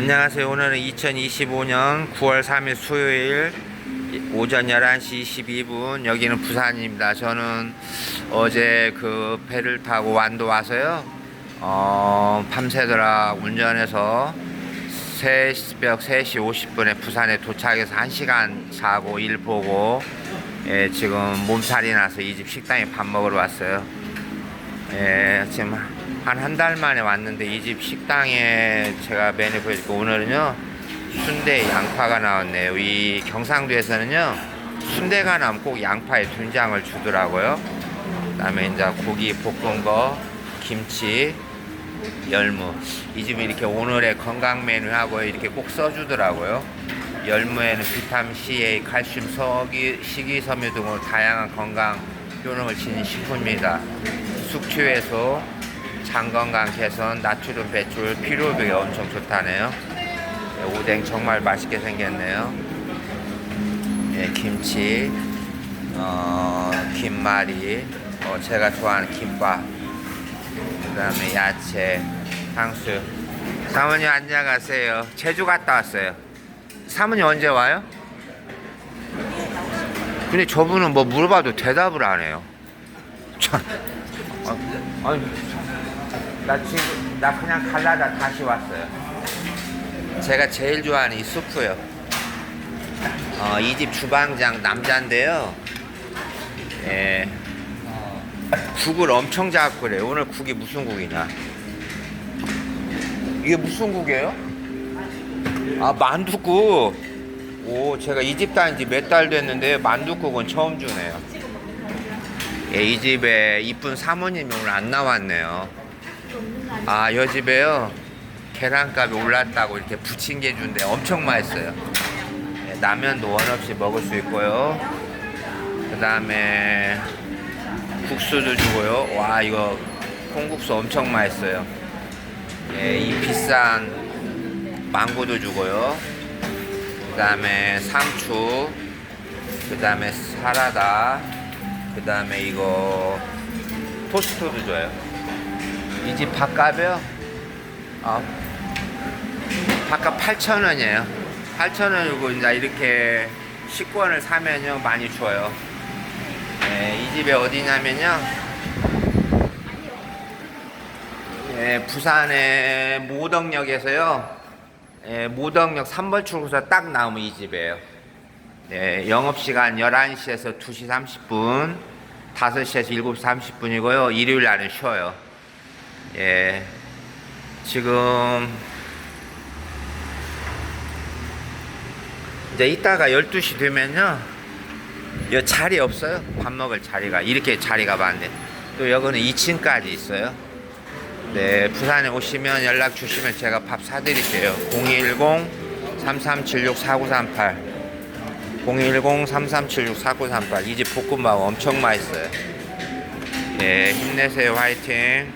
안녕하세요. 오늘은 2025년 9월 3일 수요일 오전 11시 22분 여기는 부산입니다. 저는 어제 그 배를 타고 완도 와서요. 어, 밤새더라 운전해서 새벽 3시 50분에 부산에 도착해서 1시간 자고 일 보고 예, 지금 몸살이 나서 이 집 식당에 밥 먹으러 왔어요. 예, 지금 한 한 달 만에 왔는데 이 집 식당에 제가 메뉴 보여드릴게요. 오늘은요, 순대 양파가 나왔네요. 이 경상도에서는요, 순대가 나면 꼭 양파에 된장을 주더라고요. 그 다음에 이제 고기 볶은 거, 김치, 열무. 이 집이 이렇게 오늘의 건강 메뉴하고 이렇게 꼭 써주더라고요. 열무에는 비타민 C, A, 칼슘, 석이, 식이섬유 등으로 다양한 건강 효능을 지닌 식품입니다. 숙취해소, 장 건강 개선, 나트륨 배출, 피로 회복에 엄청 좋다네요. 네, 오뎅 정말 맛있게 생겼네요. 예, 김치, 어, 김말이, 어, 제가 좋아하는 김밥, 그 다음에 야채, 탕수육. 사모님 앉아가세요. 제주 갔다 왔어요. 사모님 언제 와요? 근데 저분은 뭐 물어봐도 대답을 안 해요. 참. 아, 아니, 나 지금, 나 그냥 갈라다 다시 왔어요. 제가 제일 좋아하는 이 수프요. 어, 이 집 주방장 남자인데요. 예. 국을 엄청 자꾸 그래요. 오늘 국이 무슨 국이냐? 이게 무슨 국이에요? 아, 만두국. 오, 제가 이 집 다닌 지 몇 달 됐는데 만두국은 처음 주네요. 예, 이 집에 이쁜 사모님이 오늘 안 나왔네요. 아, 이 집에요. 계란값이 올랐다고 이렇게 부침개 준대 엄청 맛있어요. 예, 라면도 원 없이 먹을 수 있고요. 그 다음에 국수도 주고요. 와, 이거 콩국수 엄청 맛있어요. 예, 이 비싼 망고도 주고요. 그 다음에 상추, 그 다음에 사라다, 그 다음에 이거 토스트도 줘요. 이 집 밥값이요? 아, 밥값 8,000원이에요. 8,000원이고, 이제 이렇게 식권을 사면요, 많이 줘요. 예, 이 집이 어디냐면요. 예, 부산의 모덕역에서요. 예, 모덕역 3번 출구에서 딱 나오면 이 집이에요. 네, 영업시간 11시에서 2시 30분, 5시에서 7시 30분이고요. 일요일 날은 쉬어요. 예, 지금 이제 이따가 12시 되면요. 여 자리 없어요. 밥 먹을 자리가. 이렇게 자리가 많은데. 또 여기는 2층까지 있어요. 네, 부산에 오시면 연락 주시면 제가 밥 사드릴게요. 010-3376-4938. 010-3376-4938. 이 집 볶음밥 엄청 맛있어요. 예, 힘내세요. 화이팅.